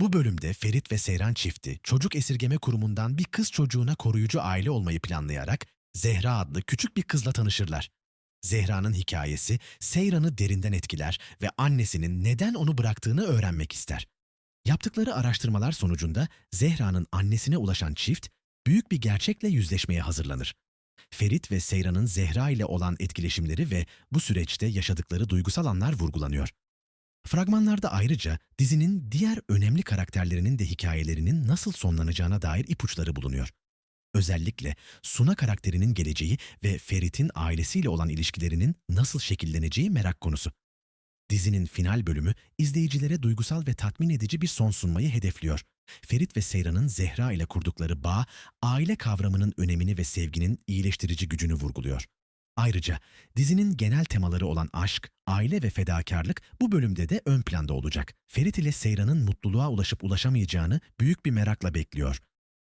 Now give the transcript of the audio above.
Bu bölümde Ferit ve Seyran çifti çocuk esirgeme kurumundan bir kız çocuğuna koruyucu aile olmayı planlayarak Zehra adlı küçük bir kızla tanışırlar. Zehra'nın hikayesi Seyran'ı derinden etkiler ve annesinin neden onu bıraktığını öğrenmek ister. Yaptıkları araştırmalar sonucunda Zehra'nın annesine ulaşan çift büyük bir gerçekle yüzleşmeye hazırlanır. Ferit ve Seyran'ın Zehra ile olan etkileşimleri ve bu süreçte yaşadıkları duygusal anlar vurgulanıyor. Fragmanlarda ayrıca dizinin diğer önemli karakterlerinin de hikayelerinin nasıl sonlanacağına dair ipuçları bulunuyor. Özellikle Suna karakterinin geleceği ve Ferit'in ailesiyle olan ilişkilerinin nasıl şekilleneceği merak konusu. Dizinin final bölümü izleyicilere duygusal ve tatmin edici bir son sunmayı hedefliyor. Ferit ve Seyran'ın Zehra ile kurdukları bağ, aile kavramının önemini ve sevginin iyileştirici gücünü vurguluyor. Ayrıca dizinin genel temaları olan aşk, aile ve fedakarlık bu bölümde de ön planda olacak. Ferit ile Seyran'ın mutluluğa ulaşıp ulaşamayacağını büyük bir merakla bekliyor.